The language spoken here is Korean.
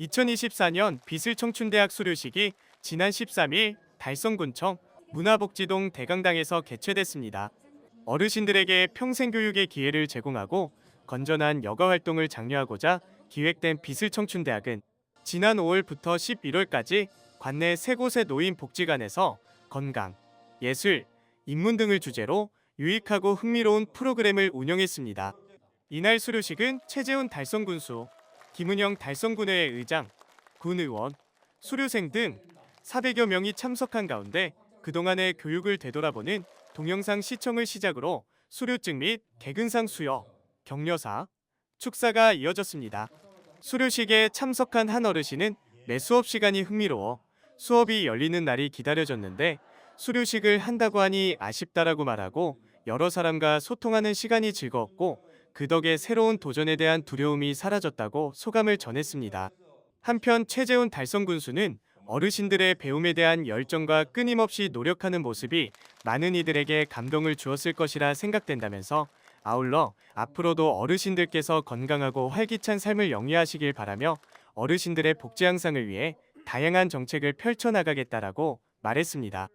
2024년 비슬청춘대학 수료식이 지난 13일 달성군청 문화복지동 대강당에서 개최됐습니다. 어르신들에게 평생 교육의 기회를 제공하고 건전한 여가 활동을 장려하고자 기획된 비슬청춘대학은 지난 5월부터 11월까지 관내 세 곳의 노인 복지관에서 건강, 예술, 인문 등을 주제로 유익하고 흥미로운 프로그램을 운영했습니다. 이날 수료식은 최재훈 달성군수, 김은영 달성군의 의장, 군 의원, 수료생 등 400여 명이 참석한 가운데 그동안의 교육을 되돌아보는 동영상 시청을 시작으로 수료증 및 개근상 수여, 격려사, 축사가 이어졌습니다. 수료식에 참석한 한 어르신은 매 수업 시간이 흥미로워 수업이 열리는 날이 기다려졌는데 수료식을 한다고 하니 아쉽다라고 말하고 여러 사람과 소통하는 시간이 즐거웠고 그 덕에 새로운 도전에 대한 두려움이 사라졌다고 소감을 전했습니다. 한편 최재훈 달성 군수는 어르신들의 배움에 대한 열정과 끊임없이 노력하는 모습이 많은 이들에게 감동을 주었을 것이라 생각된다면서 아울러 앞으로도 어르신들께서 건강하고 활기찬 삶을 영위하시길 바라며 어르신들의 복지 향상을 위해 다양한 정책을 펼쳐나가겠다라고 말했습니다.